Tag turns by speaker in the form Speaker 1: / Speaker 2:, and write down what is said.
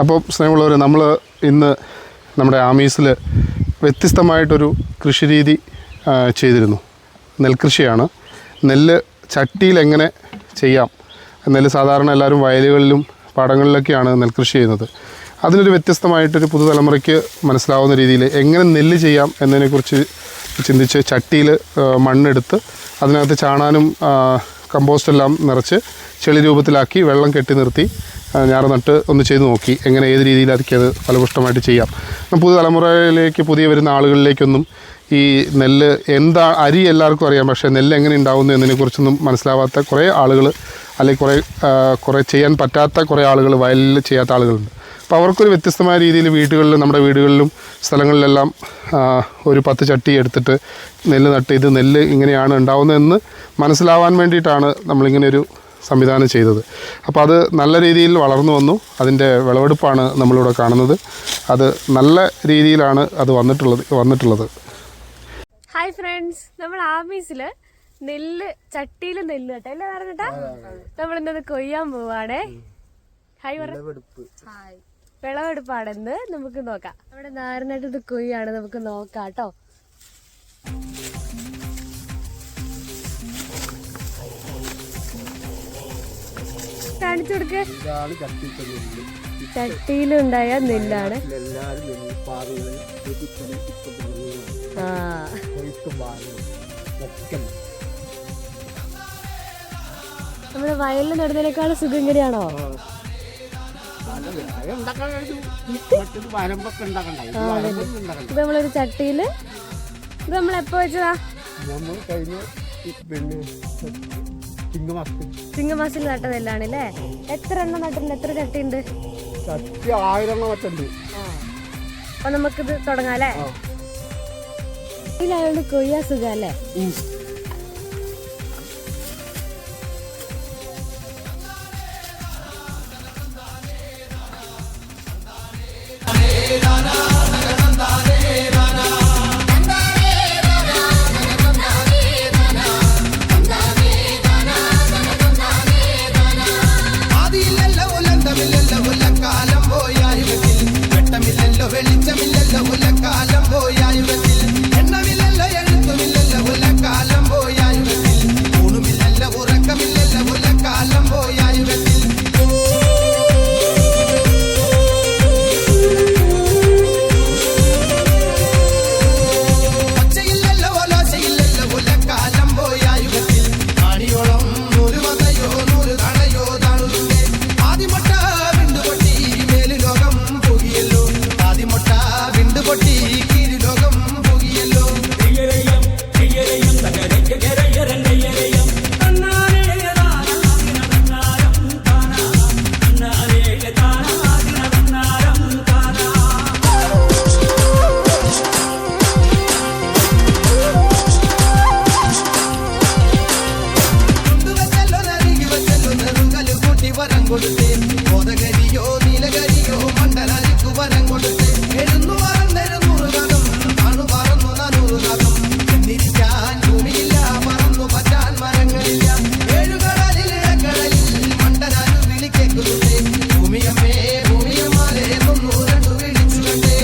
Speaker 1: അപ്പോൾ സ്നേഹമുള്ളവർ നമ്മൾ ഇന്ന് നമ്മുടെ ആമീസിൽ വ്യത്യസ്തമായിട്ടൊരു കൃഷിരീതി ചെയ്തിരുന്നു. നെൽകൃഷിയാണ്. നെല്ല് ചട്ടിയിൽ എങ്ങനെ ചെയ്യാം? നെല്ല് സാധാരണ എല്ലാവരും വയലുകളിലും പാടങ്ങളിലൊക്കെയാണ് നെൽകൃഷി ചെയ്യുന്നത്. അതിനൊരു വ്യത്യസ്തമായിട്ടൊരു പുതുതലമുറയ്ക്ക് മനസ്സിലാവുന്ന രീതിയിൽ എങ്ങനെ നെല്ല് ചെയ്യാം എന്നതിനെക്കുറിച്ച് ചിന്തിച്ച് ചട്ടിയിൽ മണ്ണെടുത്ത് അതിനകത്ത് ചാണാനും ആ, കമ്പോസ്റ്റ് എല്ലാം നിറച്ച് ചെളി രൂപത്തിലാക്കി വെള്ളം കെട്ടി നിർത്തി ഞാറ് നട്ട് ഒന്ന് ചെയ്ത് നോക്കി. എങ്ങനെ ഏത് രീതിയിലായിരിക്കും അത് ഫലപുഷ്ടമായിട്ട് ചെയ്യാം. പുതിയ തലമുറയിലേക്ക് പുതിയ വരുന്ന ആളുകളിലേക്കൊന്നും ഈ നെല്ല് എന്താ അരി എല്ലാവർക്കും അറിയാം പക്ഷേ നെല്ല് എങ്ങനെ ഉണ്ടാവുന്നു എന്നതിനെക്കുറിച്ചൊന്നും മനസ്സിലാവാത്ത കുറേ ആളുകൾ അല്ലെങ്കിൽ കുറേ കുറേ ചെയ്യാൻ പറ്റാത്ത കുറേ ആളുകൾ വയലിൽ ചെയ്യാത്ത ആളുകളുണ്ട്. അപ്പോൾ അവർക്കൊരു വ്യത്യസ്തമായ രീതിയിൽ വീടുകളിൽ നമ്മുടെ വീടുകളിലും സ്ഥലങ്ങളിലെല്ലാം ഒരു പത്ത് ചട്ടി എടുത്തിട്ട് നെല്ല് നട്ട് ഇത് നെല്ല് ഇങ്ങനെയാണ് ഉണ്ടാവുന്നതെന്ന് മനസ്സിലാവാൻ വേണ്ടിയിട്ടാണ് നമ്മളിങ്ങനെ ഒരു സംവിധാനം ചെയ്തത്. അപ്പോൾ അത് നല്ല രീതിയിൽ വളർന്നു വന്നു. അതിന്റെ വിളവെടുപ്പാണ് നമ്മളിവിടെ കാണുന്നത്. അത് നല്ല രീതിയിലാണ് അത് വന്നിട്ടുള്ളത് വന്നിട്ടുള്ളത്.
Speaker 2: ഹായ് ഫ്രണ്ട്സ് നമ്മൾ ആമീസിൽ നെല്ല് ചട്ടിയിൽ നെല്ല് കേട്ടോ. അല്ലേ പറഞ്ഞിട്ടാ നമ്മൾ ഇന്നത് കൊയ്യാൻ പോവാണേ. ഹായ് പറഞ്ഞു ഹായ് വിളവെടുപ്പാണെന്ന് നമുക്ക് നോക്കാം. അവിടെ നാരനായിട്ട് ഇത് കൊയ്യാണ് നമുക്ക് നോക്കാം കേട്ടോ. കാണിച്ചു കൊടുക്ക്. ചട്ടിയിലുണ്ടായ നെല്ലാണ്. നമ്മുടെ വയലിൽ നടന്നതിനേക്കാളും സുഖം ഇങ്ങനെയാണോ? ഇത് നമ്മളൊരു ചട്ടിയിൽ. ഇത് നമ്മൾ എപ്പോ വെച്ചതാ?
Speaker 3: നമ്മൾ
Speaker 2: നട്ടതെല്ലാം ചിങ്ങമാസത്തിൽ അല്ലേ എത്ര എണ്ണം നട്ടിട്ടുണ്ട്? എത്ര ചട്ടി ഉണ്ട്
Speaker 3: ചട്ടി ആയിരം മറ്റുണ്ട്
Speaker 2: അപ്പൊ നമുക്കിത് തുടങ്ങാം അല്ലേ? ഇതിലായോണ്ട് കൊയ്യാ സുഖം അല്ലേ?
Speaker 4: കൊടുത്തേൻ പൊതകരിയോ നീലകരിയോ മണ്ഡലാലിക്കു വരം കൊടുത്തേൻ എഴുന്നു പറന്നെഴുന്നൂറ് നഖം കാണു പറന്നു നനൂറ് നഖം ചെന്നിരിക്കാൻ ഭൂമിയില്ല മറന്നു പറ്റാൻ മരങ്ങളില്ല. ഏഴുകടലിൽ ഇടക്കടലിൽ മണ്ഡലാലു വിളി കേൾക്കുന്നുണ്ടേ ഭൂമിയമ്മേ ഭൂമിയമ്മാലെ തൊണ്ണൂരണ്ടു വിളിച്ചുകൊണ്ടേ.